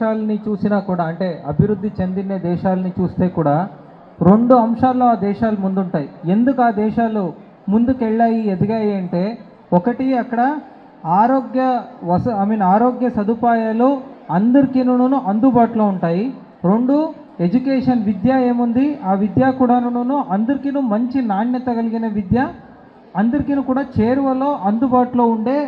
దేశాలని చూసినా కూడా అంటే అభివృద్ధి చెందిన దేశాలని చూస్తే కూడా రెండు అంశాల్లో ఆ దేశాలు ముందుంటాయి. ఎందుకు ఆ దేశాలు ముందుకెళ్ళాయి ఎదిగాయి అంటే ఒకటి అక్కడ ఆరోగ్య వస ఐ మీన్ ఆరోగ్య సదుపాయాలు అందరికీను అందుబాటులో ఉంటాయి. రెండు ఎడ్యుకేషన్ విద్య ఏముంది? ఆ విద్య కూడాను అందరికీనూ మంచి నాణ్యత కలిగిన విద్య అందరికీ కూడా చేరువలో అందుబాటులో ఉండే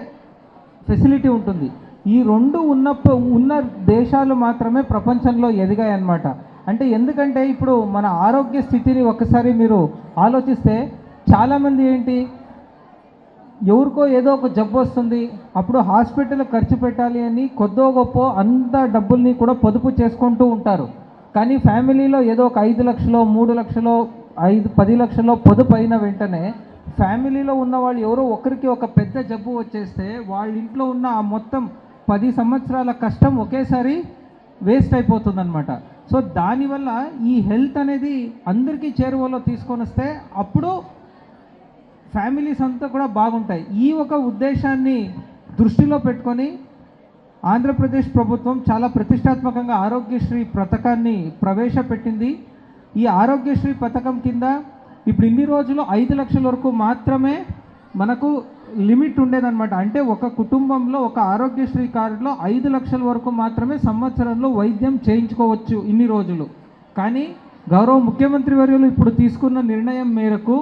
ఫెసిలిటీ ఉంటుంది. ఈ రెండు ఉన్నప్పుడు ఉన్న దేశాలు మాత్రమే ప్రపంచంలో ఎదిగాయి అన్నమాట అంటే ఎందుకంటే ఇప్పుడు మన ఆరోగ్య స్థితిని ఒకసారి మీరు ఆలోచిస్తే చాలామంది ఏంటి ఎవరికో ఏదో ఒక జబ్బు వస్తుంది అప్పుడు హాస్పిటల్ ఖర్చు పెట్టాలి అని కొద్దో గొప్ప అంత డబ్బుల్ని కూడా పొదుపు చేసుకుంటూ ఉంటారు. కానీ ఫ్యామిలీలో ఏదో ఒక ఐదు లక్షలో మూడు లక్షలో ఐదు పది లక్షలో పొదుపు అయిన వెంటనే ఫ్యామిలీలో ఉన్న వాళ్ళు ఎవరో ఒకరికి ఒక పెద్ద జబ్బు వచ్చేస్తే వాళ్ళ ఇంట్లో ఉన్న ఆ మొత్తం పది సంవత్సరాల కష్టం ఒకేసారి వేస్ట్ అయిపోతుందన్నమాట. సో దానివల్ల ఈ హెల్త్ అనేది అందరికీ చేరువలో తీసుకొని వస్తే అప్పుడు ఫ్యామిలీస్ అంతా కూడా బాగుంటాయి. ఈ ఒక ఉద్దేశాన్ని దృష్టిలో పెట్టుకొని ఆంధ్రప్రదేశ్ ప్రభుత్వం చాలా ప్రతిష్టాత్మకంగా ఆరోగ్యశ్రీ పథకాన్ని ప్రవేశపెట్టింది. ఈ ఆరోగ్యశ్రీ పథకం కింద ఇప్పుడు ఇన్ని రోజులు ఐదు లక్షల వరకు మాత్రమే మనకు లిమిట్ ఉండేదన్నమాట. అంటే ఒక కుటుంబంలో ఒక ఆరోగ్యశ్రీ కార్డులో ఐదు లక్షల వరకు మాత్రమే సంవత్సరంలో వైద్యం చేయించుకోవచ్చు ఇన్ని రోజులు. కానీ గౌరవ ముఖ్యమంత్రి వర్యులు ఇప్పుడు తీసుకున్న నిర్ణయం మేరకు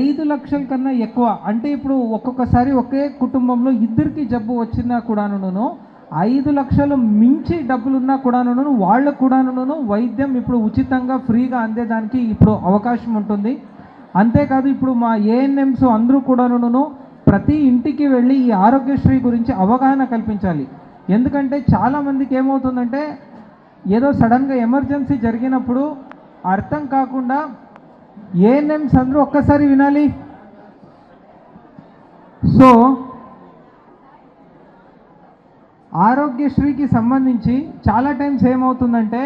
ఐదు లక్షల కన్నా ఎక్కువ అంటే ఇప్పుడు ఒక్కొక్కసారి ఒకే కుటుంబంలో ఇద్దరికి జబ్బు వచ్చినా కూడాను ఐదు లక్షలు మించి డబ్బులున్నా కూడాను వాళ్ళకు కూడాను వైద్యం ఇప్పుడు ఉచితంగా ఫ్రీగా అందేదానికి ఇప్పుడు అవకాశం ఉంటుంది. అంతేకాదు ఇప్పుడు మా ఏఎన్ఎంస్ అందరూ కూడాను ప్రతి ఇంటికి వెళ్ళి ఈ ఆరోగ్యశ్రీ గురించి అవగాహన కల్పించాలి. ఎందుకంటే చాలామందికి ఏమవుతుందంటే ఏదో సడన్గా ఎమర్జెన్సీ జరిగినప్పుడు అర్థం కాకుండా ఏఎన్ఎంస్ అందరూ ఒక్కసారి వినాలి. సో ఆరోగ్యశ్రీకి సంబంధించి చాలా టైమ్స్ ఏమవుతుందంటే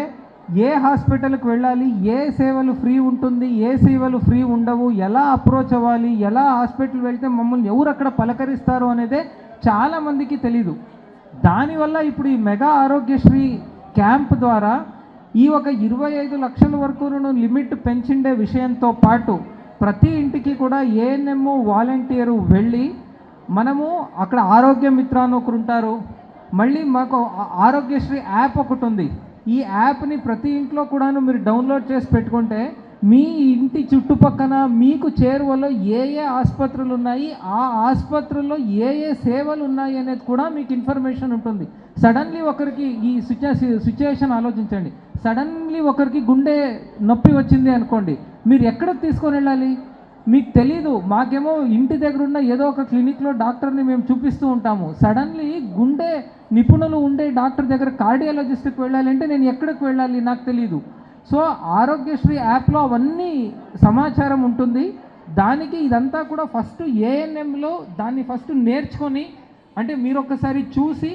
ఏ హాస్పిటల్కి వెళ్ళాలి ఏ సేవలు ఫ్రీ ఉంటుంది ఏ సేవలు ఫ్రీ ఉండవు ఎలా అప్రోచ్ అవ్వాలి ఎలా హాస్పిటల్ వెళ్తే మమ్మల్ని ఎవరు అక్కడ పలకరిస్తారు అనేదే చాలామందికి తెలీదు. దానివల్ల ఇప్పుడు ఈ మెగా ఆరోగ్యశ్రీ క్యాంప్ ద్వారా ఈ ఒక ఇరవై ఐదు లక్షల వరకు లిమిట్ పెంచిండే విషయంతో పాటు ప్రతి ఇంటికి కూడా ఏఎన్ఎం వాలంటీరు వెళ్ళి మనము అక్కడ ఆరోగ్య మిత్రాను ఒకరు ఉంటారు. మళ్ళీ మాకు ఆరోగ్యశ్రీ యాప్ ఒకటి ఉంది. ఈ యాప్ని ప్రతి ఇంట్లో కూడాను మీరు డౌన్లోడ్ చేసి పెట్టుకుంటే మీ ఇంటి చుట్టుపక్కన మీకు చేరువలో ఏ ఏ ఆసుపత్రులు ఉన్నాయి ఆ ఆసుపత్రుల్లో ఏ ఏ సేవలు ఉన్నాయి అనేది కూడా మీకు ఇన్ఫర్మేషన్ ఉంటుంది. సడన్లీ ఒకరికి ఈ సిచ్యుయేషన్ ఆలోచించండి. సడన్లీ ఒకరికి గుండె నొప్పి వచ్చింది అనుకోండి మీరు ఎక్కడికి తీసుకొని వెళ్ళాలి? మీకు తెలీదు మాకేమో ఇంటి దగ్గర ఉన్న ఏదో ఒక క్లినిక్లో డాక్టర్ని మేము చూపిస్తూ ఉంటాము. సడన్లీ గుండె నిపుణులు ఉండే డాక్టర్ దగ్గర కార్డియాలజిస్ట్కి వెళ్ళాలంటే నేను ఎక్కడికి వెళ్ళాలి నాకు తెలీదు. సో ఆరోగ్యశ్రీ యాప్లో అవన్నీ సమాచారం ఉంటుంది. దానికి ఇదంతా కూడా ఫస్ట్ ఏఎన్ఎంలో దాన్ని ఫస్ట్ నేర్చుకొని అంటే మీరు ఒకసారి చూసి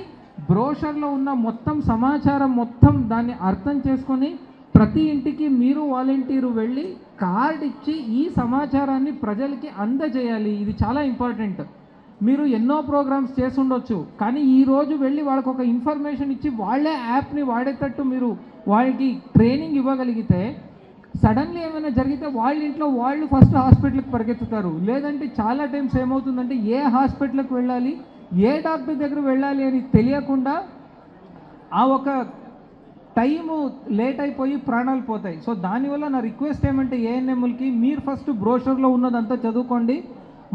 బ్రోషర్లో ఉన్న మొత్తం సమాచారం మొత్తం దాన్ని అర్థం చేసుకొని ప్రతి ఇంటికి మీరు వాలంటీరు వెళ్ళి కార్డ్ ఇచ్చి ఈ సమాచారాన్ని ప్రజలకి అందజేయాలి. ఇది చాలా ఇంపార్టెంట్. మీరు ఎన్నో ప్రోగ్రామ్స్ చేసి ఉండొచ్చు కానీ ఈరోజు వెళ్ళి వాళ్ళకి ఒక ఇన్ఫర్మేషన్ ఇచ్చి వాళ్ళే యాప్ని వాడేటట్టు మీరు వాళ్ళకి ట్రైనింగ్ ఇవ్వగలిగితే సడన్లీ ఏమైనా జరిగితే వాళ్ళ ఇంట్లో వాళ్ళు ఫస్ట్ హాస్పిటల్కి పరిగెత్తుతారు. లేదంటే చాలా టైమ్స్ ఏమవుతుందంటే ఏ హాస్పిటల్కి వెళ్ళాలి ఏ డాక్టర్ దగ్గర వెళ్ళాలి అని తెలియకుండా ఆ ఒక టైము లేట్ అయిపోయి ప్రాణాలు పోతాయి. సో దానివల్ల నా రిక్వెస్ట్ ఏమంటే ఏఎన్ఎంలకి మీరు ఫస్ట్ బ్రోషర్లో ఉన్నదంతా చదువుకోండి.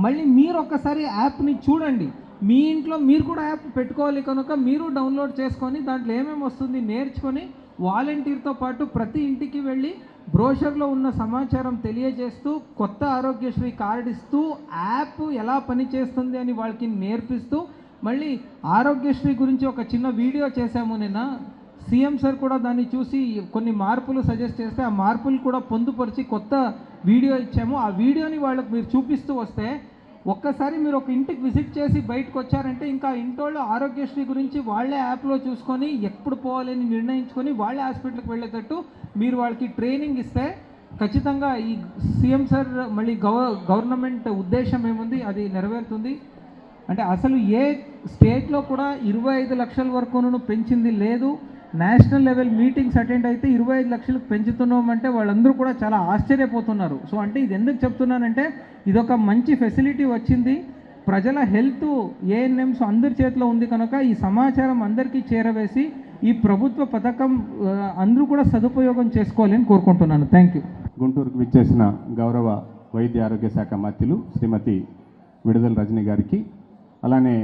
మళ్ళీ మీరు ఒక్కసారి యాప్ని చూడండి. మీ ఇంట్లో మీరు కూడా యాప్ పెట్టుకోవాలి కనుక మీరు డౌన్లోడ్ చేసుకొని దాంట్లో ఏమేమి వస్తుంది నేర్చుకొని వాలంటీర్తో పాటు ప్రతి ఇంటికి వెళ్ళి బ్రోషర్లో ఉన్న సమాచారం తెలియజేస్తూ కొత్త ఆరోగ్యశ్రీ కార్డు ఇస్తూ యాప్ ఎలా పనిచేస్తుంది అని వాళ్ళకి నేర్పిస్తూ మళ్ళీ ఆరోగ్యశ్రీ గురించి ఒక చిన్న వీడియో చేశాము నిన్న. సీఎం సార్ కూడా దాన్ని చూసి కొన్ని మార్పులు సజెస్ట్ చేస్తే ఆ మార్పులు కూడా పొందుపరిచి కొత్త వీడియో ఇచ్చాము. ఆ వీడియోని వాళ్ళకి మీరు చూపిస్తూ వస్తే ఒక్కసారి మీరు ఒక ఇంటికి విజిట్ చేసి బయటకు వచ్చారంటే ఇంకా ఇంటోళ్ళు ఆరోగ్యశ్రీ గురించి వాళ్ళే యాప్లో చూసుకొని ఎప్పుడు పోవాలని నిర్ణయించుకొని వాళ్ళే హాస్పిటల్కి వెళ్ళేటట్టు మీరు వాళ్ళకి ట్రైనింగ్ ఇస్తే ఖచ్చితంగా ఈ సీఎం సార్ మళ్ళీ గవ గవర్నమెంట్ ఉద్దేశం ఏముంది? అది నెరవేరుతుంది. అంటే అసలు ఏ స్టేట్లో కూడా ఇరవై ఐదు లక్షల వరకును పెంచింది లేదు. నేషనల్ లెవెల్ మీటింగ్స్ అటెండ్ అయితే ఇరవై ఐదు లక్షలకు పెంచుతున్నామంటే వాళ్ళందరూ కూడా చాలా ఆశ్చర్యపోతున్నారు. సో అంటే ఇది ఎందుకు చెప్తున్నానంటే ఇదొక మంచి ఫెసిలిటీ వచ్చింది. ప్రజల హెల్త్ ఏఎన్ఎంస్ అందరి చేతిలో ఉంది కనుక ఈ సమాచారం అందరికీ చేరవేసి ఈ ప్రభుత్వ పథకం అందరూ కూడా సదుపయోగం చేసుకోవాలని కోరుకుంటున్నాను. థ్యాంక్ యూ గుంటూరుకు విచ్చేసిన గౌరవ వైద్య ఆరోగ్య శాఖ మంత్రులు శ్రీమతి విడుదల రజని గారికి అలానే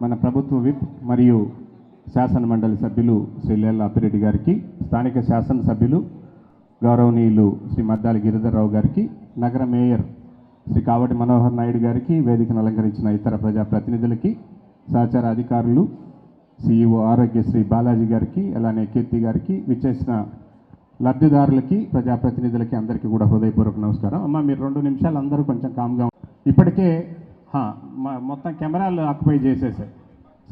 మన ప్రభుత్వ విప్ మరియు శాసన మండలి సభ్యులు శ్రీ లేళ్ళ అప్పిరెడ్డి గారికి స్థానిక శాసనసభ్యులు గౌరవనీయులు శ్రీ మద్దాలి గిరిధర్రావు గారికి నగర మేయర్ శ్రీ కావటి మనోహర్ నాయుడు గారికి వేదికను అలంకరించిన ఇతర ప్రజాప్రతినిధులకి సహచార అధికారులు సిఇఓ ఆరోగ్యశ్రీ బాలాజీ గారికి అలానే కీర్తి గారికి విచ్చేసిన లబ్ధిదారులకి ప్రజాప్రతినిధులకి అందరికీ కూడా హృదయపూర్వక నమస్కారం. అమ్మ మీరు రెండు నిమిషాలు అందరూ కొంచెం కామ్గా ఇప్పటికే మొత్తం కెమెరాలు ఆక్యుపై చేసేసాయి.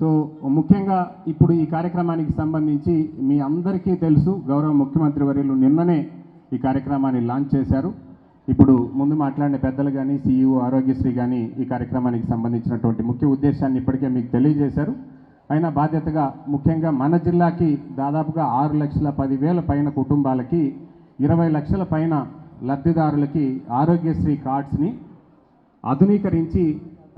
సో ముఖ్యంగా ఇప్పుడు ఈ కార్యక్రమానికి సంబంధించి మీ అందరికీ తెలుసు గౌరవ ముఖ్యమంత్రి వర్యులు నిన్ననే ఈ కార్యక్రమాన్ని లాంచ్ చేశారు. ఇప్పుడు ముందు మాట్లాడిన పెద్దలు కానీ సీఈఓ ఆరోగ్యశ్రీ కానీ ఈ కార్యక్రమానికి సంబంధించినటువంటి ముఖ్య ఉద్దేశాన్ని ఇప్పటికే మీకు తెలియజేశారు. అయినా బాధ్యతగా ముఖ్యంగా మన జిల్లాకి దాదాపుగా ఆరు లక్షల పదివేల పైన కుటుంబాలకి ఇరవై లక్షల పైన లబ్ధిదారులకి ఆరోగ్యశ్రీ కార్డ్స్ని ఆధునీకరించి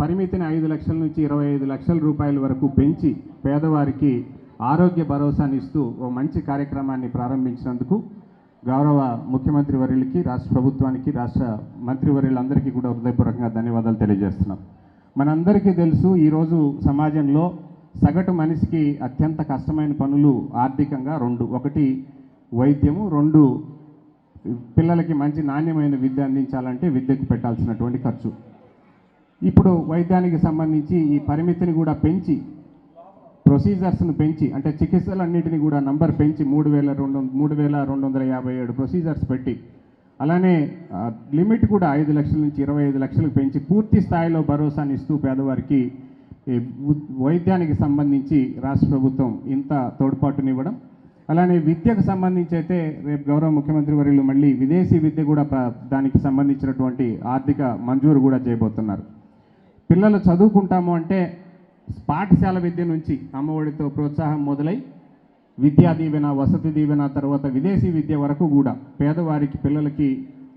పరిమితిని ఐదు లక్షల నుంచి ఇరవై ఐదు లక్షల రూపాయల వరకు పెంచి పేదవారికి ఆరోగ్య భరోసాని ఇస్తూ ఓ మంచి కార్యక్రమాన్ని ప్రారంభించినందుకు గౌరవ ముఖ్యమంత్రి వర్యులకి రాష్ట్ర ప్రభుత్వానికి రాష్ట్ర మంత్రివర్యులందరికీ కూడా హృదయపూర్వకంగా ధన్యవాదాలు తెలియజేస్తున్నాం. మనందరికీ తెలుసు ఈరోజు సమాజంలో సగటు మనిషికి అత్యంత కష్టమైన పనులు ఆర్థికంగా రెండు. ఒకటి వైద్యము. రెండు పిల్లలకి మంచి నాణ్యమైన విద్య అందించాలంటే విద్యకు పెట్టాల్సినటువంటి ఖర్చు. ఇప్పుడు వైద్యానికి సంబంధించి ఈ పరిమితిని కూడా పెంచి ప్రొసీజర్స్ను పెంచి అంటే చికిత్సలన్నింటినీ కూడా నంబర్ పెంచి మూడు వేల రెండు మూడు వేల రెండు వందల యాభై ఏడు ప్రొసీజర్స్ పెట్టి అలానే లిమిట్ కూడా ఐదు లక్షల నుంచి ఇరవై ఐదు లక్షలకు పెంచి పూర్తి స్థాయిలో భరోసాని ఇస్తూ పేదవారికి వైద్యానికి సంబంధించి రాష్ట్ర ప్రభుత్వం ఇంత తోడ్పాటునివ్వడం. అలానే విద్యకు సంబంధించి అయితే రేపు గౌరవ ముఖ్యమంత్రి వర్యులు మళ్ళీ విదేశీ విద్య కూడా ప్ర- దానికి సంబంధించినటువంటి ఆర్థిక మంజూరు కూడా చేయబోతున్నారు. పిల్లలు చదువుకుంటాము అంటే పాఠశాల విద్య నుంచి అమ్మఒడితో ప్రోత్సాహం మొదలై విద్యా దీవెన వసతి దీవెన తర్వాత విదేశీ విద్య వరకు కూడా పేదవారికి పిల్లలకి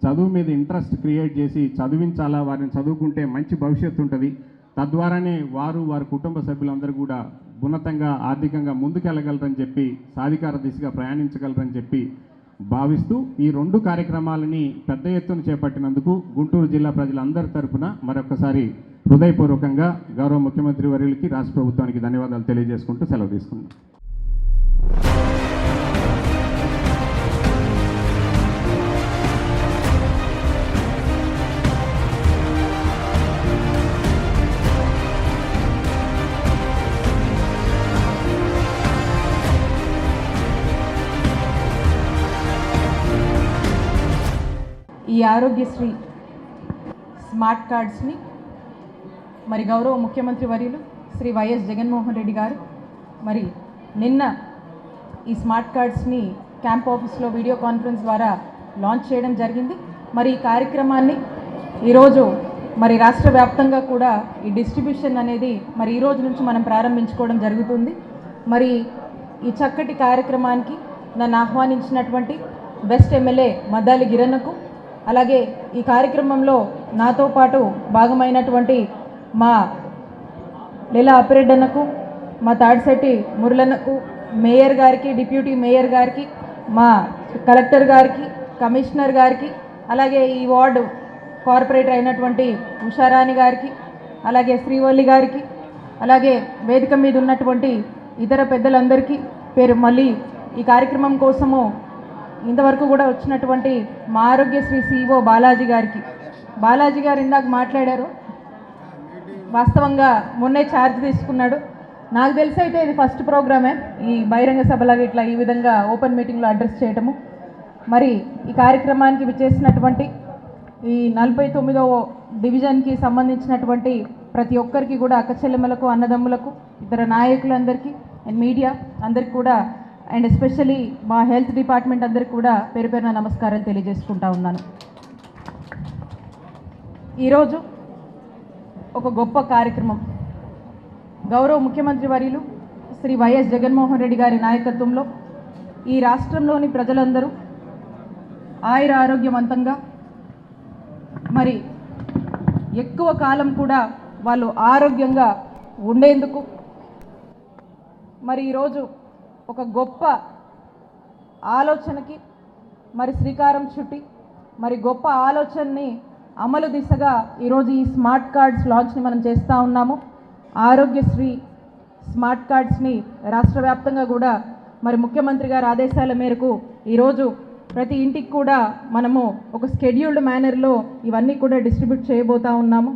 చదువు మీద ఇంట్రెస్ట్ క్రియేట్ చేసి చదివించాలా వారిని చదువుకుంటే మంచి భవిష్యత్తు ఉంటుంది. తద్వారానే వారు వారి కుటుంబ సభ్యులందరూ కూడా ఉన్నతంగా ఆర్థికంగా ముందుకెళ్ళగలరని చెప్పి సాధికార దిశగా ప్రయాణించగలరని చెప్పి భావిస్తూ ఈ రెండు కార్యక్రమాలని పెద్ద ఎత్తున చేపట్టినందుకు గుంటూరు జిల్లా ప్రజలందరి తరఫున మరొకసారి హృదయపూర్వకంగా గౌరవ ముఖ్యమంత్రి వర్యులకి రాష్ట్ర ప్రభుత్వానికి ధన్యవాదాలు తెలియజేసుకుంటూ సెలవు తీసుకున్నాను ఈ ఆరోగ్యశ్రీ స్మార్ట్ కార్డ్స్ని మరి గౌరవ ముఖ్యమంత్రి వర్యులు శ్రీ వైఎస్ జగన్మోహన్ రెడ్డి గారు మరి నిన్న ఈ స్మార్ట్ కార్డ్స్ని క్యాంప్ ఆఫీస్లో వీడియో కాన్ఫరెన్స్ ద్వారా లాంచ్ చేయడం జరిగింది. మరి ఈ కార్యక్రమాన్ని ఈరోజు మరి రాష్ట్ర వ్యాప్తంగా కూడా ఈ డిస్ట్రిబ్యూషన్ అనేది మరి ఈ రోజు నుంచి మనం ప్రారంభించుకోవడం జరుగుతుంది. మరి ఈ చక్కటి కార్యక్రమానికి నన్ను ఆహ్వానించినటువంటి బెస్ట్ ఎమ్మెల్యే మద్దాలి గిరణకు అలాగే ఈ కార్యక్రమంలో నాతో పాటు భాగమైనటువంటి మా లీలా అప్పిరెడ్డన్నకు మా తాడిశెట్టి మురళన్నకు మేయర్ గారికి డిప్యూటీ మేయర్ గారికి మా కలెక్టర్ గారికి కమిషనర్ గారికి అలాగే ఈ వార్డు కార్పొరేటర్ అయినటువంటి ఉషారాణి గారికి అలాగే శ్రీవల్లి గారికి అలాగే వేదిక మీద ఉన్నటువంటి ఇతర పెద్దలందరికీ పేరు మళ్ళీ ఈ కార్యక్రమం కోసము ఇంతవరకు కూడా వచ్చినటువంటి మా ఆరోగ్యశ్రీ సిఇఓ బాలాజీ గారికి. బాలాజీ గారు ఇందాక మాట్లాడారు. వాస్తవంగా మొన్నే ఛార్జ్ తీసుకున్నాడు. నాకు తెలిసి అయితే ఇది ఫస్ట్ ప్రోగ్రామే. ఈ బహిరంగ సభలాగా ఇట్లా ఈ విధంగా ఓపెన్ మీటింగ్లో అడ్రస్ చేయటము. మరి ఈ కార్యక్రమానికి విచ్చేసినటువంటి ఈ నలభై తొమ్మిదవ డివిజన్కి సంబంధించినటువంటి ప్రతి ఒక్కరికి కూడా అక్కచెల్లెమ్మలకు అన్నదమ్ములకు ఇతర నాయకులందరికీ అండ్ మీడియా అందరికి కూడా అండ్ ఎస్పెషలీ మా హెల్త్ డిపార్ట్మెంట్ అందరికి కూడా పేరు పేరున నమస్కారాలు తెలియజేసుకుంటా ఉన్నాను. ఈరోజు ఒక గొప్ప కార్యక్రమం. గౌరవ ముఖ్యమంత్రి వర్యులు శ్రీ వైఎస్ జగన్మోహన్ రెడ్డి గారి నాయకత్వంలో ఈ రాష్ట్రంలోని ప్రజలందరూ ఆయుర ఆరోగ్యవంతంగా మరి ఎక్కువ కాలం కూడా వాళ్ళు ఆరోగ్యంగా ఉండేందుకు మరి ఈరోజు ఒక గొప్ప ఆలోచనకి మరి శ్రీకారం చుట్టి మరి గొప్ప ఆలోచనని అమలు దిశగా ఈరోజు ఈ స్మార్ట్ కార్డ్స్ లాంచ్ని మనం చేస్తూ ఉన్నాము. ఆరోగ్యశ్రీ స్మార్ట్ కార్డ్స్ని రాష్ట్ర వ్యాప్తంగా కూడా మరి ముఖ్యమంత్రి గారి ఆదేశాల మేరకు ఈరోజు ప్రతి ఇంటికి కూడా మనము ఒక స్కెడ్యూల్డ్ మేనర్లో ఇవన్నీ కూడా డిస్ట్రిబ్యూట్ చేయబోతా ఉన్నాము.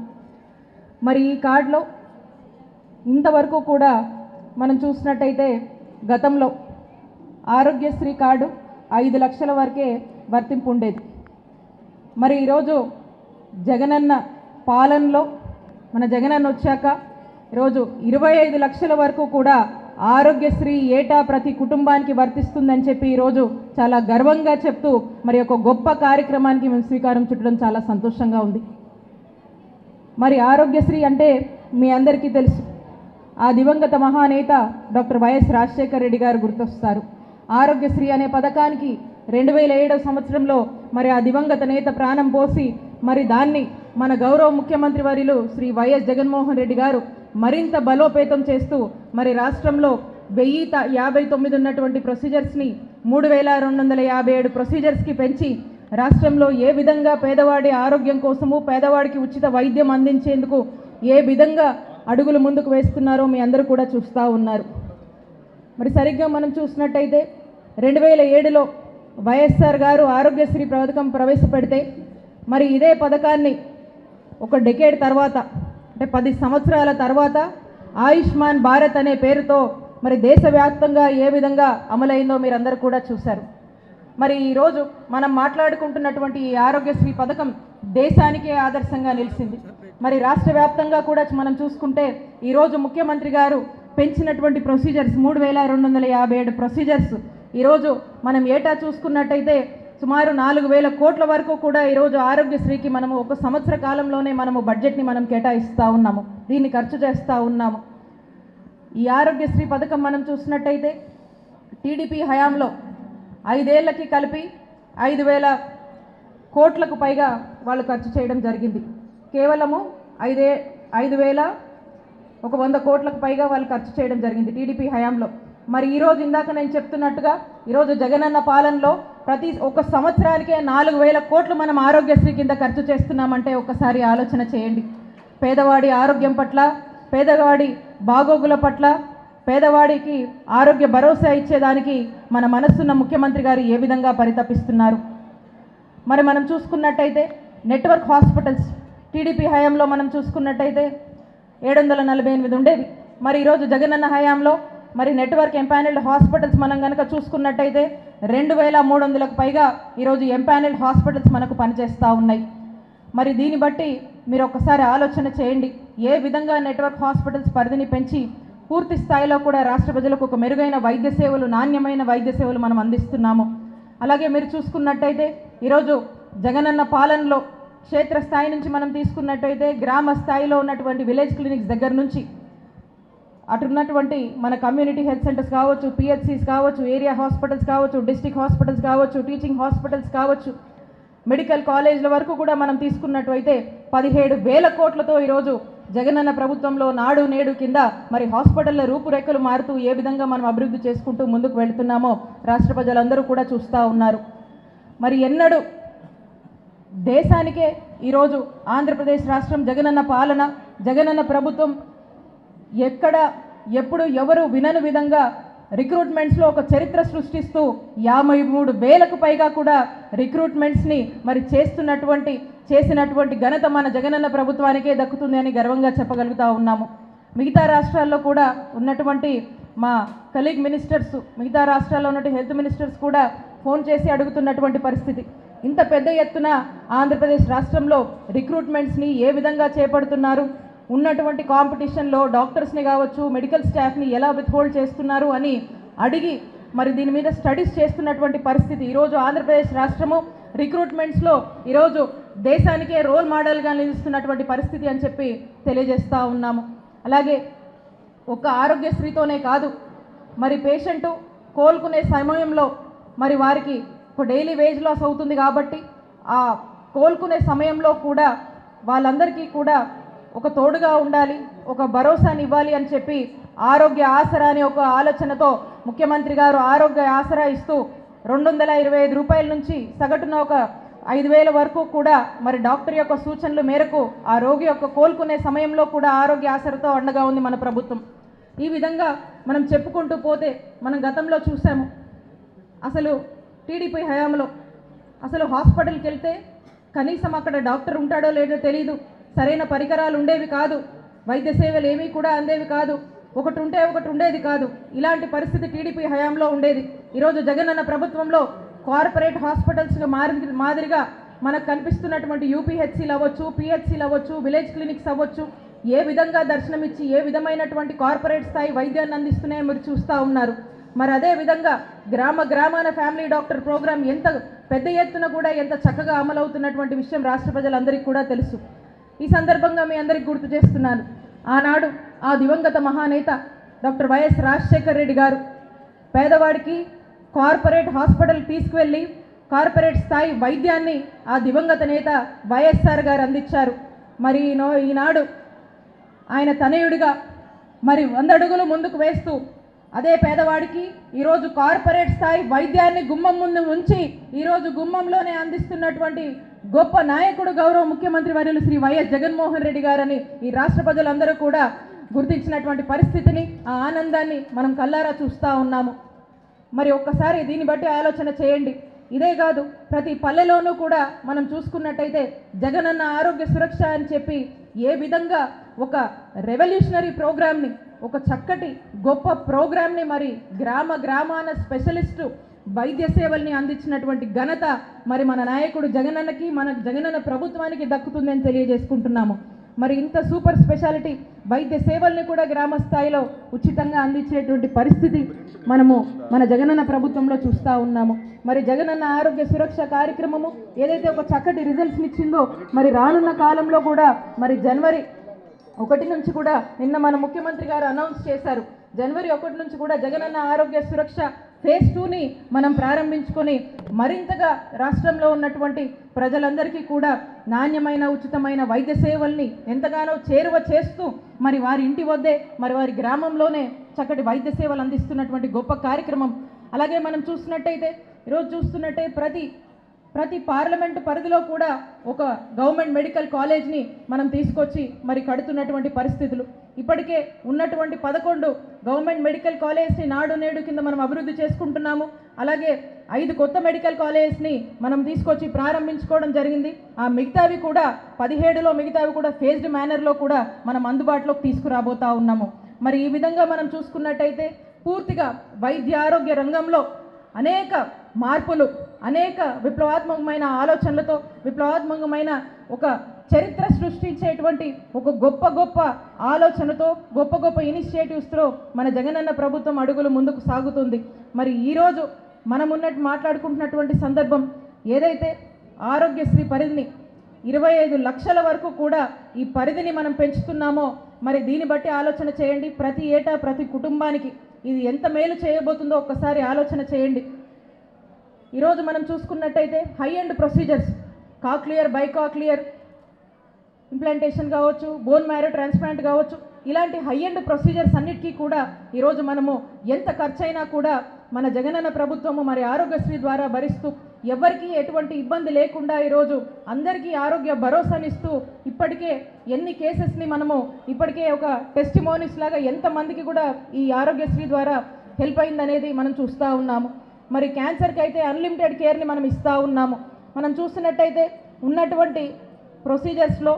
మరి ఈ కార్డులో ఇంతవరకు కూడా మనం చూసినట్టయితే గతంలో ఆరోగ్యశ్రీ కార్డు ఐదు లక్షల వరకే వర్తింపు ఉండేది మరి ఈరోజు జగనన్న పాలనలో మన జగనన్న వచ్చాక ఈరోజు ఇరవై ఐదు లక్షల వరకు కూడా ఆరోగ్యశ్రీ ఏటా ప్రతి కుటుంబానికి వర్తిస్తుందని చెప్పి ఈరోజు చాలా గర్వంగా చెప్తూ మరి ఒక గొప్ప కార్యక్రమానికి మేము శ్రీకారం చుట్టడం చాలా సంతోషంగా ఉంది. మరి ఆరోగ్యశ్రీ అంటే మీ అందరికీ తెలుసు. ఆ దివంగత మహానేత డాక్టర్ వైఎస్ రాజశేఖర రెడ్డి గారు గుర్తొస్తారు. ఆరోగ్యశ్రీ అనే పథకానికి రెండు వేల ఏడవ సంవత్సరంలో మరి ఆ దివంగత నేత ప్రాణం పోసి మరి దాన్ని మన గౌరవ ముఖ్యమంత్రి వర్యులు శ్రీ వైఎస్ జగన్మోహన్ రెడ్డి గారు మరింత బలోపేతం చేస్తూ మరి రాష్ట్రంలో వెయ్యి యాభై తొమ్మిది ఉన్నటువంటి ప్రొసీజర్స్ని మూడు వేల రెండు వందల యాభై ఏడు ప్రొసీజర్స్కి పెంచి రాష్ట్రంలో ఏ విధంగా పేదవాడి ఆరోగ్యం కోసము పేదవాడికి ఉచిత వైద్యం అందించేందుకు ఏ విధంగా అడుగులు ముందుకు వేస్తున్నారో మీ అందరూ కూడా చూస్తూ ఉన్నారు. మరి సరిగ్గా మనం చూసినట్టయితే రెండు వేల ఏడులో వైఎస్ఆర్ గారు ఆరోగ్యశ్రీ పథకం ప్రవేశపెడితే మరి ఇదే పథకాన్ని ఒక డెకేడ్ తర్వాత అంటే పది సంవత్సరాల తర్వాత ఆయుష్మాన్ భారత్ అనే పేరుతో మరి దేశవ్యాప్తంగా ఏ విధంగా అమలైందో మీరందరూ కూడా చూశారు. మరి ఈరోజు మనం మాట్లాడుకుంటున్నటువంటి ఈ ఆరోగ్యశ్రీ పథకం దేశానికే ఆదర్శంగా నిలిచింది. మరి రాష్ట్ర వ్యాప్తంగా కూడా మనం చూసుకుంటే ఈరోజు ముఖ్యమంత్రి గారు పెంచినటువంటి ప్రొసీజర్స్ మూడు వేల రెండు వందల యాభై ఏడు ప్రొసీజర్స్ ఈరోజు మనం ఏటా చూసుకున్నట్టయితే సుమారు నాలుగు వేల కోట్ల వరకు కూడా ఈరోజు ఆరోగ్యశ్రీకి మనము ఒక సంవత్సర కాలంలోనే మనము బడ్జెట్ని మనం కేటాయిస్తూ ఉన్నాము. దీన్ని ఖర్చు చేస్తూ ఉన్నాము. ఈ ఆరోగ్యశ్రీ పథకం మనం చూసినట్టయితే టీడీపీ హయాంలో ఐదేళ్ళకి కలిపి ఐదు వేల కోట్లకు పైగా వాళ్ళు ఖర్చు చేయడం జరిగింది. కేవలము ఐదే ఐదు వేల ఒక వంద కోట్లకు పైగా వాళ్ళు ఖర్చు చేయడం జరిగింది టీడీపీ హయాంలో. మరి ఈరోజు ఇందాక నేను చెప్తున్నట్టుగా ఈరోజు జగనన్న పాలనలో ప్రతి ఒక సంవత్సరానికే నాలుగు వేల కోట్లు మనం ఆరోగ్యశ్రీ కింద ఖర్చు చేస్తున్నామంటే ఒకసారి ఆలోచన చేయండి. పేదవాడి ఆరోగ్యం పట్ల పేదవాడి బాగోగుల పట్ల పేదవాడికి ఆరోగ్య భరోసా ఇచ్చేదానికి మన మనస్సున్న ముఖ్యమంత్రి గారు ఏ విధంగా పరితపిస్తున్నారు? మరి మనం చూసుకున్నట్టయితే నెట్వర్క్ హాస్పిటల్స్ టీడీపీ హయాంలో మనం చూసుకున్నట్టయితే ఏడు వందల నలభై ఎనిమిది ఉండేవి. మరి ఈరోజు జగనన్న హయాంలో మరి నెట్వర్క్ ఎంపానల్డ్ హాస్పిటల్స్ మనం కనుక చూసుకున్నట్టయితే రెండు వేల మూడు వందలకు పైగా ఈరోజు ఎంపానల్డ్ హాస్పిటల్స్ మనకు పనిచేస్తూ ఉన్నాయి. మరి దీన్ని బట్టి మీరు ఒక్కసారి ఆలోచన చేయండి. ఏ విధంగా నెట్వర్క్ హాస్పిటల్స్ పరిధిని పెంచి పూర్తి స్థాయిలో కూడా రాష్ట్ర ప్రజలకు ఒక మెరుగైన వైద్య సేవలు నాణ్యమైన వైద్య సేవలు మనం అందిస్తున్నాము. అలాగే మీరు చూసుకున్నట్టయితే ఈరోజు జగనన్న పాలనలో క్షేత్రస్థాయి నుంచి మనం తీసుకున్నట్టయితే గ్రామ స్థాయిలో ఉన్నటువంటి విలేజ్ క్లినిక్స్ దగ్గర నుంచి అటున్నటువంటి మన కమ్యూనిటీ హెల్త్ సెంటర్స్ కావచ్చు పిహెచ్సిస్ కావచ్చు ఏరియా హాస్పిటల్స్ కావచ్చు డిస్టిక్ హాస్పిటల్స్ కావచ్చు టీచింగ్ హాస్పిటల్స్ కావచ్చు మెడికల్ కాలేజీల వరకు కూడా మనం తీసుకున్నట్లయితే పదిహేడు వేల కోట్లతో ఈరోజు జగనన్న ప్రభుత్వంలో నాడు నేడు కింద మరి హాస్పిటల్ల రూపురేఖలు మారుతూ ఏ విధంగా మనం అభివృద్ధి చేసుకుంటూ ముందుకు వెళ్తున్నామో రాష్ట్ర ప్రజలందరూ కూడా చూస్తూ ఉన్నారు. మరి ఎన్నడూ దేశానికే ఈరోజు ఆంధ్రప్రదేశ్ రాష్ట్రం జగనన్న పాలన జగనన్న ప్రభుత్వం ఎక్కడ ఎప్పుడు ఎవరు వినని విధంగా రిక్రూట్మెంట్స్లో ఒక చరిత్ర సృష్టిస్తూ యాభై మూడు వేలకు పైగా కూడా రిక్రూట్మెంట్స్ని మరి చేస్తున్నటువంటి చేసినటువంటి ఘనత మన జగనన్న ప్రభుత్వానికే దక్కుతుంది అని గర్వంగా చెప్పగలుగుతా ఉన్నాము. మిగతా రాష్ట్రాల్లో కూడా ఉన్నటువంటి మా కలీగ్ మినిస్టర్స్ మిగతా రాష్ట్రాల్లో ఉన్నటువంటి హెల్త్ మినిస్టర్స్ కూడా ఫోన్ చేసి అడుగుతున్నటువంటి పరిస్థితి. ఇంత పెద్ద ఎత్తున ఆంధ్రప్రదేశ్ రాష్ట్రంలో రిక్రూట్మెంట్స్ని ఏ విధంగా చేపడుతున్నారు? ఉన్నటువంటి కాంపిటీషన్లో డాక్టర్స్ని కావచ్చు మెడికల్ స్టాఫ్ని ఎలా విత్హోల్డ్ చేస్తున్నారు అని అడిగి మరి దీని మీద స్టడీస్ చేస్తున్నటువంటి పరిస్థితి. ఈరోజు ఆంధ్రప్రదేశ్ రాష్ట్రము రిక్రూట్మెంట్స్లో ఈరోజు దేశానికే రోల్ మోడల్గా నిలుస్తున్నటువంటి పరిస్థితి అని చెప్పి తెలియజేస్తూ ఉన్నాము. అలాగే ఒక్క ఆరోగ్యశ్రీతోనే కాదు మరి పేషెంటు కోలుకునే సమయంలో మరి వారికి డైలీ వేజ్ లాస్ అవుతుంది కాబట్టి ఆ కోలుకునే సమయంలో కూడా వాళ్ళందరికీ కూడా ఒక తోడుగా ఉండాలి ఒక భరోసాని ఇవ్వాలి అని చెప్పి ఆరోగ్య ఆసరా అనే ఒక ఆలోచనతో ముఖ్యమంత్రి గారు ఆరోగ్య ఆసరా ఇస్తూ రెండు వందల ఇరవై ఐదు రూపాయల నుంచి సగటున ఒక ఐదు వేల వరకు కూడా మరి డాక్టర్ యొక్క సూచనల మేరకు ఆ రోగి యొక్క కోలుకునే సమయంలో కూడా ఆరోగ్య ఆసరతో అండగా ఉంది మన ప్రభుత్వం. ఈ విధంగా మనం చెప్పుకుంటూ పోతే మనం గతంలో చూసాము. అసలు టీడీపీ హయాంలో అసలు హాస్పిటల్కి వెళ్తే కనీసం అక్కడ డాక్టర్ ఉంటాడో లేదో తెలియదు సరైన పరికరాలు ఉండేవి కాదు. వైద్య సేవలు ఏమీ కూడా అందేవి కాదు. ఒకటి ఉంటే ఒకటి ఉండేది కాదు. ఇలాంటి పరిస్థితి టీడీపీ హయాంలో ఉండేది. ఈరోజు జగనన్న ప్రభుత్వంలో కార్పొరేట్ హాస్పిటల్స్గా మారి మాదిరిగా మనకు కనిపిస్తున్నటువంటి యూపీహెచ్సీలు అవ్వచ్చు పిహెచ్సీలు అవ్వచ్చు విలేజ్ క్లినిక్స్ అవ్వచ్చు ఏ విధంగా దర్శనమిచ్చి ఏ విధమైనటువంటి కార్పొరేట్ స్థాయి వైద్యాన్ని అందిస్తున్నాయో మీరు చూస్తూ ఉన్నారు. మరి అదే విధంగా గ్రామ గ్రామాన ఫ్యామిలీ డాక్టర్ ప్రోగ్రాం ఎంత పెద్ద ఎత్తున కూడా ఎంత చక్కగా అమలవుతున్నటువంటి విషయం రాష్ట్ర ప్రజలందరికీ కూడా తెలుసు. ఈ సందర్భంగా మీ అందరికీ గుర్తు చేస్తున్నాను. ఆనాడు ఆ దివంగత మహానేత డాక్టర్ వైఎస్ రాజశేఖర రెడ్డి గారు పేదవాడికి కార్పొరేట్ హాస్పిటల్ తీసుకువెళ్ళి కార్పొరేట్ స్థాయి వైద్యాన్ని ఆ దివంగత నేత వైఎస్ఆర్ గారు అందించారు. మరి ఈనాడు ఆయన తనయుడిగా మరి వంద అడుగులు ముందుకు వేస్తూ అదే పేదవాడికి ఈరోజు కార్పొరేట్ స్థాయి వైద్యాన్ని గుమ్మం ముందు ఉంచి ఈరోజు గుమ్మంలోనే అందిస్తున్నటువంటి గొప్ప నాయకుడు గౌరవ ముఖ్యమంత్రి వర్యులు శ్రీ వైఎస్ జగన్మోహన్ రెడ్డి గారని ఈ రాష్ట్ర ప్రజలందరూ కూడా గుర్తించినటువంటి పరిస్థితిని ఆ ఆనందాన్ని మనం కల్లారా చూస్తూ ఉన్నాము. మరి ఒక్కసారి దీన్ని బట్టి ఆలోచన చేయండి. ఇదే కాదు ప్రతి పల్లెలోనూ కూడా మనం చూసుకున్నట్టయితే జగనన్న ఆరోగ్య సురక్ష అని చెప్పి ఏ విధంగా ఒక రెవల్యూషనరీ ప్రోగ్రామ్ని ఒక చక్కటి గొప్ప ప్రోగ్రామ్ని మరి గ్రామ గ్రామాన స్పెషలిస్టు వైద్య సేవల్ని అందించినటువంటి ఘనత మరి మన నాయకుడు జగనన్నకి మన జగనన్న ప్రభుత్వానికి దక్కుతుందని తెలియజేసుకుంటున్నాము. మరి ఇంత సూపర్ స్పెషాలిటీ వైద్య సేవల్ని కూడా గ్రామ స్థాయిలో ఉచితంగా అందించేటువంటి పరిస్థితి మనము మన జగనన్న ప్రభుత్వంలో చూస్తూ ఉన్నాము. మరి జగనన్న ఆరోగ్య సురక్ష కార్యక్రమము ఏదైతే ఒక చక్కటి రిజల్ట్స్ని ఇచ్చిందో మరి రానున్న కాలంలో కూడా మరి జనవరి ఒకటి నుంచి కూడా నిన్న మన ముఖ్యమంత్రి గారు అనౌన్స్ చేశారు. జనవరి ఒకటి నుంచి కూడా జగనన్న ఆరోగ్య సురక్ష ఫేజ్ టూని మనం ప్రారంభించుకొని మరింతగా రాష్ట్రంలో ఉన్నటువంటి ప్రజలందరికీ కూడా నాణ్యమైన ఉచితమైన వైద్య సేవల్ని ఎంతగానో చేరువ చేస్తూ మరి వారి ఇంటి వద్దే మరి వారి గ్రామంలోనే చక్కటి వైద్య సేవలు అందిస్తున్నటువంటి గొప్ప కార్యక్రమం. అలాగే మనం చూస్తున్నట్టయితే ఈరోజు చూస్తున్నట్టే ప్రతి ప్రతి పార్లమెంటు పరిధిలో కూడా ఒక గవర్నమెంట్ మెడికల్ కాలేజ్ని మనం తీసుకొచ్చి మరి కడుతున్నటువంటి పరిస్థితులు. ఇప్పటికే ఉన్నటువంటి పదకొండు గవర్నమెంట్ మెడికల్ కాలేజ్ని నాడు నేడు కింద మనం అభివృద్ధి చేసుకుంటున్నాము. అలాగే ఐదు కొత్త మెడికల్ కాలేజ్ని మనం తీసుకొచ్చి ప్రారంభించుకోవడం జరిగింది. ఆ మిగతావి కూడా పదిహేడులో మిగతావి కూడా ఫేజ్డ్ మేనర్లో కూడా మనం అందుబాటులోకి తీసుకురాబోతా ఉన్నాము. మరి ఈ విధంగా మనం చూసుకున్నట్టయితే పూర్తిగా వైద్య ఆరోగ్య రంగంలో అనేక మార్పులు అనేక విప్లవాత్మకమైన ఆలోచనలతో విప్లవాత్మకమైన ఒక చరిత్ర సృష్టించేటువంటి ఒక గొప్ప గొప్ప ఆలోచనతో గొప్ప గొప్ప ఇనిషియేటివ్స్తో మన జగనన్న ప్రభుత్వం అడుగులు ముందుకు సాగుతుంది. మరి ఈరోజు మనం ఉన్నట్టు మాట్లాడుకుంటున్నటువంటి సందర్భం ఏదైతే ఆరోగ్యశ్రీ పరిధిని ఇరవై ఐదు లక్షల వరకు కూడా ఈ పరిధిని మనం పెంచుతున్నామో మరి దీన్ని బట్టి ఆలోచన చేయండి. ప్రతి ఏటా ప్రతి కుటుంబానికి ఇది ఎంత మేలు చేయబోతుందో ఒక్కసారి ఆలోచన చేయండి. ఈరోజు మనం చూసుకున్నట్టయితే high end procedures cochlear bicochlear implantation కావచ్చు బోన్ మ్యారో ట్రాన్స్ప్లాంట్ కావచ్చు ఇలాంటి హై అండ్ ప్రొసీజర్స్ అన్నిటికీ కూడా ఈరోజు మనము ఎంత ఖర్చైనా కూడా మన జగనన్న ప్రభుత్వము మరి ఆరోగ్యశ్రీ ద్వారా భరిస్తూ ఎవరికీ ఎటువంటి ఇబ్బంది లేకుండా ఈరోజు అందరికీ ఆరోగ్య భరోసానిస్తూ ఇప్పటికే ఎన్ని కేసెస్ని మనము ఇప్పటికే ఒక టెస్టిమోనిస్ లాగా ఎంతమందికి కూడా ఈ ఆరోగ్యశ్రీ ద్వారా హెల్ప్ అయిందనేది మనం చూస్తూ ఉన్నాము. మరి క్యాన్సర్కి అయితే అన్లిమిటెడ్ కేర్ని మనం ఇస్తూ ఉన్నాము. మనం చూస్తున్నట్టయితే ఉన్నటువంటి ప్రొసీజర్స్లో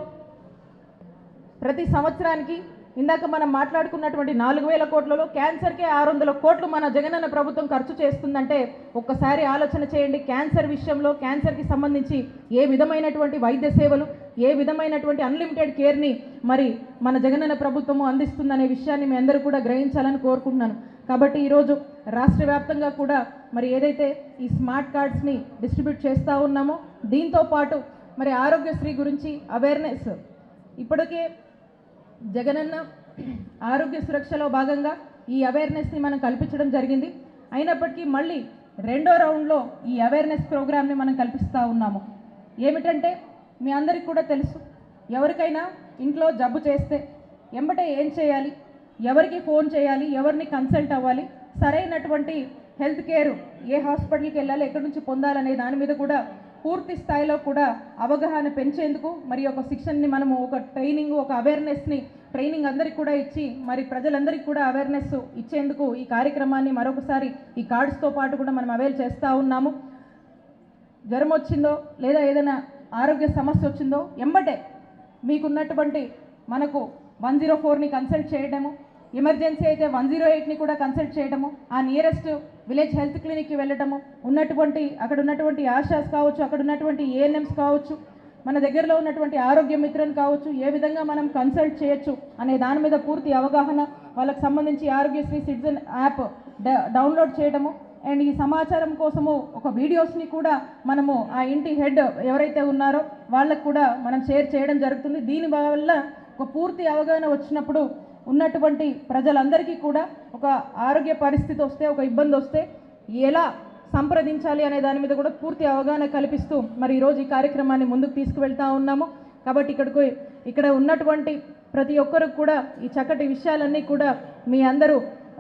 ప్రతి సంవత్సరానికి ఇందాక మనం మాట్లాడుకున్నటువంటి నాలుగు వేల కోట్లలో క్యాన్సర్కే ఆరు వందల కోట్లు మన జగనన్న ప్రభుత్వం ఖర్చు చేస్తుందంటే ఒక్కసారి ఆలోచన చేయండి. క్యాన్సర్ విషయంలో క్యాన్సర్కి సంబంధించి ఏ విధమైనటువంటి వైద్య సేవలు ఏ విధమైనటువంటి అన్లిమిటెడ్ కేర్ని మరి మన జగనన్న ప్రభుత్వము అందిస్తుందనే విషయాన్ని మీ అందరూ కూడా గ్రహించాలని కోరుకుంటున్నాను. కాబట్టి ఈరోజు రాష్ట్ర వ్యాప్తంగా కూడా మరి ఏదైతే ఈ స్మార్ట్ కార్డ్స్ని డిస్ట్రిబ్యూట్ చేస్తూ ఉన్నామో దీంతో పాటు మరి ఆరోగ్యశ్రీ గురించి అవేర్నెస్ ఇప్పటికే జగనన్న ఆరోగ్య సురక్షలో భాగంగా ఈ అవేర్నెస్ని మనం కల్పించడం జరిగింది. అయినప్పటికీ మళ్ళీ రెండో రౌండ్లో ఈ అవేర్నెస్ ప్రోగ్రామ్ని మనం కల్పిస్తూ ఉన్నాము. ఏమిటంటే మీ అందరికీ కూడా తెలుసు ఎవరికైనా ఇంట్లో జబ్బు చేస్తే ఎంబటే ఏం చేయాలి? ఎవరికి ఫోన్ చేయాలి? ఎవరిని కన్సల్ట్ అవ్వాలి? సరైనటువంటి హెల్త్ కేర్ ఏ హాస్పిటల్కి వెళ్ళాలి ఎక్కడి నుంచి పొందాలనే దాని మీద కూడా పూర్తి స్థాయిలో కూడా అవగాహన పెంచేందుకు మరి ఒక శిక్షణని మనము ఒక ట్రైనింగ్ ఒక అవేర్నెస్ని ట్రైనింగ్ అందరికి కూడా ఇచ్చి మరి ప్రజలందరికీ కూడా అవేర్నెస్ ఇచ్చేందుకు ఈ కార్యక్రమాన్ని మరొకసారి ఈ కార్డ్స్తో పాటు కూడా మనం అవేర్ చేస్తూ ఉన్నాము. జ్వరం వచ్చిందో లేదా ఏదైనా ఆరోగ్య సమస్య వచ్చిందో ఎంబటే మీకున్నటువంటి మనకు వన్ జీరో ఫోర్ని కన్సల్ట్ చేయడము ఎమర్జెన్సీ అయితే వన్ జీరో ఎయిట్ని కూడా కన్సల్ట్ చేయడము ఆ నియరెస్ట్ విలేజ్ హెల్త్ క్లినిక్కి వెళ్ళటము ఉన్నటువంటి అక్కడ ఉన్నటువంటి ఆశాస్ కావచ్చు అక్కడ ఉన్నటువంటి ఏఎన్ఎంస్ కావచ్చు మన దగ్గరలో ఉన్నటువంటి ఆరోగ్య మిత్రని కావచ్చు ఏ విధంగా మనం కన్సల్ట్ చేయొచ్చు అనే దాని మీద పూర్తి అవగాహన వాళ్ళకి సంబంధించి ఆరోగ్యశ్రీ సిటిజన్ యాప్ డ- డౌన్లోడ్ చేయడము అండ్ ఈ సమాచారం కోసము ఒక వీడియోస్ని కూడా మనము ఆ ఇంటి హెడ్ ఎవరైతే ఉన్నారో వాళ్ళకు కూడా మనం షేర్ చేయడం జరుగుతుంది. దీని వల్ల ఒక పూర్తి అవగాహన వచ్చినప్పుడు ఉన్నటువంటి ప్రజలందరికీ కూడా ఒక ఆరోగ్య పరిస్థితి వస్తే ఒక ఇబ్బంది వస్తే ఎలా సంప్రదించాలి అనే దాని మీద కూడా పూర్తి అవగాహన కల్పిస్తూ మరి ఈరోజు ఈ కార్యక్రమాన్ని ముందుకు తీసుకువెళ్తా ఉన్నాము. కాబట్టి ఇక్కడికి ఇక్కడ ఉన్నటువంటి ప్రతి ఒక్కరికి కూడా ఈ చక్కటి విషయాలన్నీ కూడా మీ అందరూ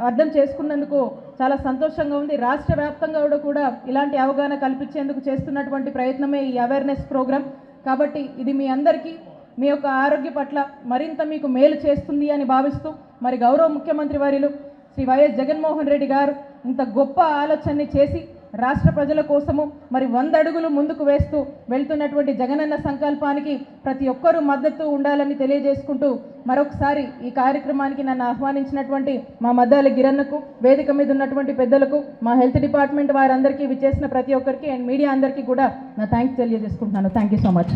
అర్థం చేసుకున్నందుకు చాలా సంతోషంగా ఉంది. రాష్ట్ర వ్యాప్తంగా కూడా కూడా ఇలాంటి అవగాహన కల్పించేందుకు చేస్తున్నటువంటి ప్రయత్నమే ఈ అవేర్నెస్ ప్రోగ్రామ్ కాబట్టి ఇది మీ అందరికీ మీ యొక్క ఆరోగ్య పట్ల మరింత మీకు మేలు చేస్తుంది అని భావిస్తూ మరి గౌరవ ముఖ్యమంత్రి వర్యులు శ్రీ వైఎస్ జగన్మోహన్ రెడ్డి గారు ఇంత గొప్ప ఆలోచనని చేసి రాష్ట్ర ప్రజల కోసము మరి వంద అడుగులు ముందుకు వేస్తూ వెళ్తున్నటువంటి జగనన్న సంకల్పానికి ప్రతి ఒక్కరూ మద్దతు ఉండాలని తెలియజేసుకుంటూ మరొకసారి ఈ కార్యక్రమానికి నన్ను ఆహ్వానించినటువంటి మా మద్దాలి గిరన్నకు వేదిక మీద ఉన్నటువంటి పెద్దలకు మా హెల్త్ డిపార్ట్మెంట్ వారందరికీ విచ్చేసిన ప్రతి ఒక్కరికి అండ్ మీడియా అందరికీ కూడా నా థ్యాంక్స్ తెలియజేసుకుంటున్నాను. Thank you so much